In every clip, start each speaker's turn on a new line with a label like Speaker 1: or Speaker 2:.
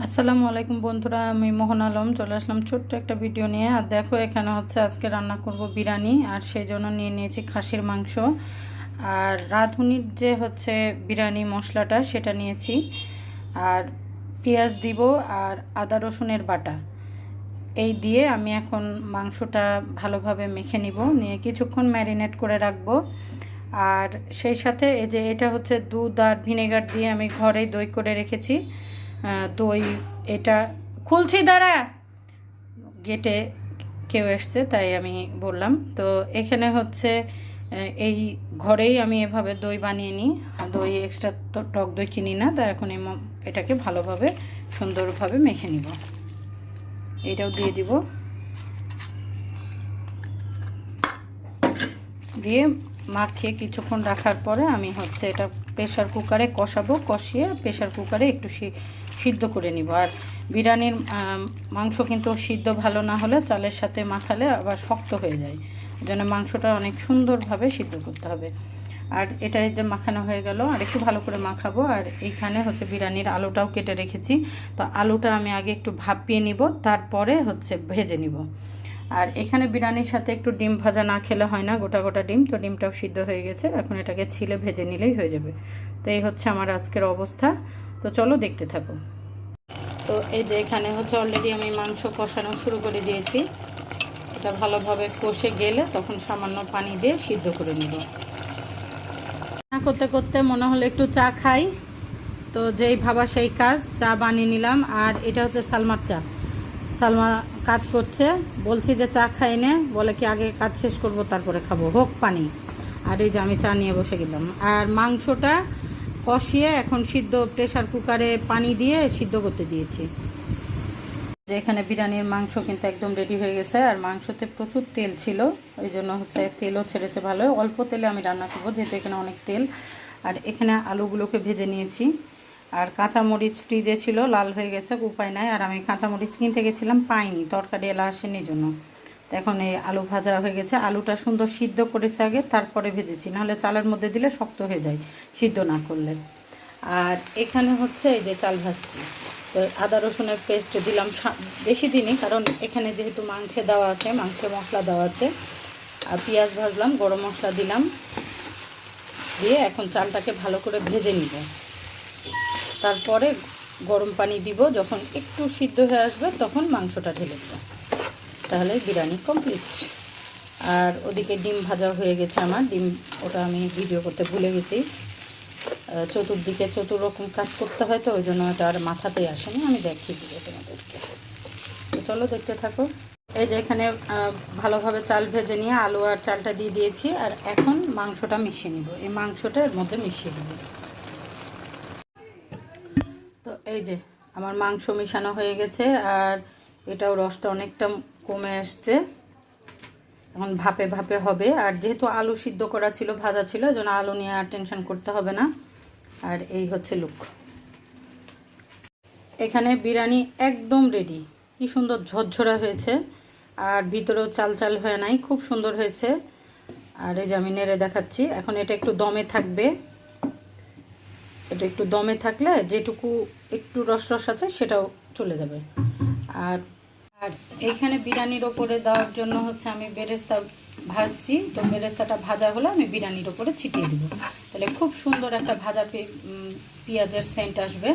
Speaker 1: আসসালামু আলাইকুম বন্ধুরা, আমি মোহন আলম। চলে আসলাম ছোট্ট একটা ভিডিও নিয়ে। আর দেখো, এখানে হচ্ছে আজকে রান্না করব বিরিয়ানি, আর সেই জন্য নিয়ে নিয়েছি খাসির মাংস। আর রাঁধুনির যে হচ্ছে বিরিয়ানি মশলাটা, সেটা নিয়েছি। আর পেঁয়াজ দিব আর আদা রসুনের বাটা। এই দিয়ে আমি এখন মাংসটা ভালোভাবে মেখে নিব। নিয়ে কিছুক্ষণ ম্যারিনেট করে রাখব। আর সেই সাথে এই যে এটা হচ্ছে দুধ আর ভিনেগার দিয়ে আমি ঘরেই দই করে রেখেছি। আহ, দই এটা খুলছি দাঁড়া। গেটে কেউ এসছে তাই আমি বললাম। তো এখানে হচ্ছে এই ঘরেই আমি এভাবে দই বানিয়ে নিই। দই এক্সট্রা তো টক দই কিনি না তাই এখন এটাকে ভালোভাবে সুন্দরভাবে মেখে নিব। এটাও দিয়ে দিব। দিয়ে মাখিয়ে কিছুক্ষণ রাখার পরে আমি হচ্ছে এটা প্রেশার কুকারে কষাবো কষিয়ে প্রেশার কুকারে একটু সিদ্ধ করে নিব। আর বিরিয়ানির মাংস কিন্তু সিদ্ধ ভালো না হলে চালের সাথে মাখালে আবার শক্ত হয়ে যায়। জন্য মাংসটা অনেক সুন্দরভাবে সিদ্ধ করতে হবে। আর এটা যে মাখানো হয়ে গেল, আর একটু ভালো করে মাখাবো। আর এইখানে হচ্ছে বিরিয়ানির আলুটাও কেটে রেখেছি। তো আলুটা আমি আগে একটু ভাপিয়ে নিব, তারপরে হচ্ছে ভেজে নিব। আর এখানে বিরিয়ানির সাথে একটু ডিম ভাজা না খেলে হয় না, গোটা গোটা ডিম। তো ডিমটাও সিদ্ধ হয়ে গেছে। এখন এটাকে ছিলে ভেজে নিলেই হয়ে যাবে। তো এই হচ্ছে আমার আজকের অবস্থা। তো চলো দেখতে থাকো। তো এই যে এখানে হচ্ছে অলরেডি আমি মাংস কষানো শুরু করে দিয়েছি। এটা ভালোভাবে কষে গেলে তখন সামান্য পানি দিয়ে সিদ্ধ করে নিব। রান্না করতে করতে মনে হলো একটু চা খাই। তো যেই ভাবা সেই কাজ, চা বানিয়ে নিলাম। আর এটা হচ্ছে সালমার চা। সালমা কাজ করছে। বলছি যে চা খাই নে। বলে কি আগে কাজ শেষ করব, তারপরে খাব। হোক পানি। আর এই যে আমি চা নিয়ে বসে গেলাম। আর মাংসটা কষিয়ে এখন সিদ্ধ প্রেসার কুকারে পানি দিয়ে সিদ্ধ করতে দিয়েছি। যে এখানে বিরিয়ানির মাংস কিন্তু একদম রেডি হয়ে গেছে, আর মাংসতে প্রচুর তেল ছিল, ওই জন্য হচ্ছে তেলও ছেড়েছে ভালো। অল্প তেলে আমি রান্না করব, যেহেতু এখানে অনেক তেল। আর এখানে আলুগুলোকে ভেজে নিয়েছি। আর কাঁচামরিচ ফ্রিজে ছিল, লাল হয়ে গেছে, উপায় নাই। আর আমি কাঁচামরিচ কিনতে গেছিলাম পাইনি, তরকারি এলা আসেনি জন্য। এখন এই আলু ভাজা হয়ে গেছে। আলুটা সুন্দর সিদ্ধ করেছে আগে তারপরে ভেজেছি। নাহলে চালের মধ্যে দিলে শক্ত হয়ে যায়, সিদ্ধ না করলে। আর এখানে হচ্ছে এই যে চাল ভাজছি। তো আদা, রসুনের পেস্ট দিলাম বেশি দিনই, কারণ এখানে যেহেতু মাংসে দেওয়া আছে, মাংসে মশলা দেওয়া আছে। আর পেঁয়াজ ভাজলাম, গরম মশলা দিলাম। দিয়ে এখন চালটাকে ভালো করে ভেজে নিব। তারপরে গরম পানি দিব, যখন একটু সিদ্ধ হয়ে আসবে, তখন মাংসটা ঢেলে দেবো। তাহলে বিরিয়ানি কমপ্লিট আর ওদিকে ডিম ভাজা হয়ে গেছে আমার। ডিম ওটা আমি ভিডিও করতে ভুলে গেছি। চতুর্দিকে চতুর্রকম কাজ করতে হয় তো, ওই জন্য এটা আর মাথাতেই আসেনি। আমি দেখিয়ে দিব তোমাদেরকে। তো চলো দেখতে থাকো। এই যে এখানে ভালোভাবে চাল ভেজে নিয়ে আলু আর চালটা দিয়ে দিয়েছি। আর এখন মাংসটা মিশিয়ে নিব। এই মাংসটা এর মধ্যে মিশিয়ে দেবো তো এই যে, আমার মাংস মিশানো হয়ে গেছে। আর এটাও রসটা অনেকটা কমে আসছে। এখন ভাপে ভাপে হবে। আর যেহেতু আলু সিদ্ধ করা ছিল, ভাজা ছিল যেন আলু নিয়ে আর টেনশন করতে হবে না। আর এই হচ্ছে লুক এখানে বিরিয়ানি একদম রেডি কি সুন্দর ঝরঝরা হয়েছে। আর ভিতরেও চাল চাল হয়ে নাই, খুব সুন্দর হয়েছে। আর এই যে আমি নেড়ে দেখাচ্ছি, এখন এটা একটু দমে থাকবে। এটা একটু দমে থাকলে যেটুকু একটু রস রস আছে, সেটাও চলে যাবে। আর আর এইখানে বিরিয়ানির ওপরে দেওয়ার জন্য হচ্ছে আমি বেরেস্তা ভাজছি। তো বেরেস্তাটা ভাজা হলে আমি বিরিয়ানির ওপরে ছিটিয়ে দিব। তাহলে খুব সুন্দর একটা ভাজা পেঁয়াজের সেন্ট আসবে।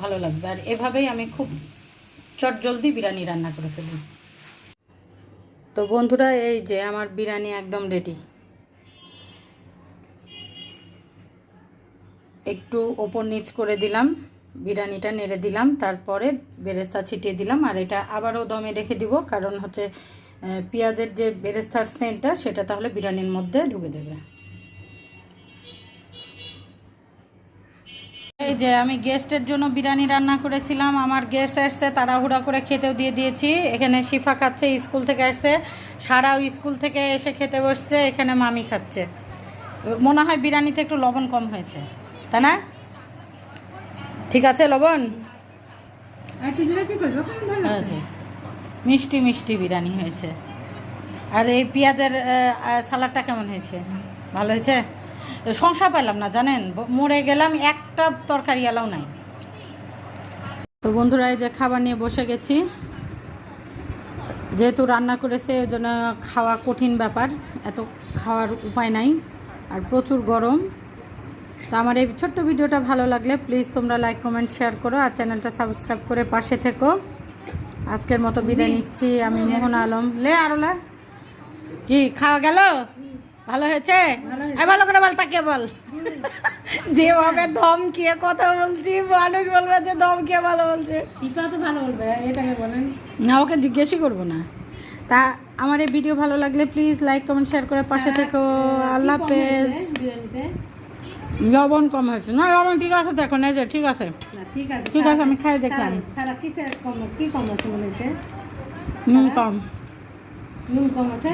Speaker 1: ভালো লাগবে। আর এভাবেই আমি খুব চটজলদি বিরিয়ানি রান্না করে ফেলি। তো বন্ধুরা, এই যে আমার বিরিয়ানি একদম রেডি একটু ওপর নিচ করে দিলাম। বিরিয়ানিটা নেড়ে দিলাম, তারপরে বেরেস্তা ছিটিয়ে দিলাম, আর এটা আবারও দমে রেখে দিব, কারণ হচ্ছে পেঁয়াজের যে বেরেস্তার সেন্টটা, সেটা তাহলে বিরিয়ানির মধ্যে ঢুকে যাবে। এই যে আমি গেস্টের জন্য বিরিয়ানি রান্না করেছিলাম, আমার গেস্ট আসছে, তাড়াহুড়া করে খেতেও দিয়ে দিয়েছি। এখানে শিফা খাচ্ছে, স্কুল থেকে আসছে, সারাও স্কুল থেকে এসে খেতে বসছে, এখানে মামি খাচ্ছে। মনে হয় বিরিয়ানিতে একটু লবণ কম হয়েছে, তাই না? ঠিক আছে লবণ? হয়েছে মিষ্টি মিষ্টি বিরিয়ানি হয়েছে। আর এই পেঁয়াজের সালাডটা কেমন হয়েছে? ভালো হয়েছে? সংসার পেলাম না জানেন? মরে গেলাম একটা তরকারি এলাও নাই। তো বন্ধুরা এই যে খাবার নিয়ে বসে গেছি। যেহেতু রান্না করেছে ওই জন্য খাওয়া কঠিন ব্যাপার। এত খাওয়ার উপায় নাই আর প্রচুর গরম। তো আমার এই ছোট্ট ভিডিওটা ভালো লাগলে প্লিজ তোমরা লাইক কমেন্ট শেয়ার করো আর চ্যানেলটা সাবস্ক্রাইব করে পাশে থেকো। আজকের মতো বিদায় নিচ্ছি আমি মোহন আলম। লে আরও লে কি খাওয়া গেল? ভালো হয়েছে? ভালো করে বল তাকে বল। যেভাবে ধমকিয়ে কথা বলছি মানুষ বলবে যে ধমকিয়ে ভালো বলছে।
Speaker 2: তো ভালো বলবে এটাকে বলেন।
Speaker 1: না ওকে জিজ্ঞেসই করব না। তা আমার এই ভিডিও ভালো লাগলে প্লিজ লাইক কমেন্ট শেয়ার করে পাশে থেকো। আল্লাহ হাফেজ। লবণ কম হয়েছে। না লবণ ঠিক আছে দেখো এই যে ঠিক আছে।
Speaker 2: ঠিক আছে
Speaker 1: ঠিক আছে আমি খাই দেখলাম
Speaker 2: সারা- সারা কিসের কম কি কম আছে মনে হচ্ছে
Speaker 1: নুন কম।
Speaker 2: নুন কম আছে?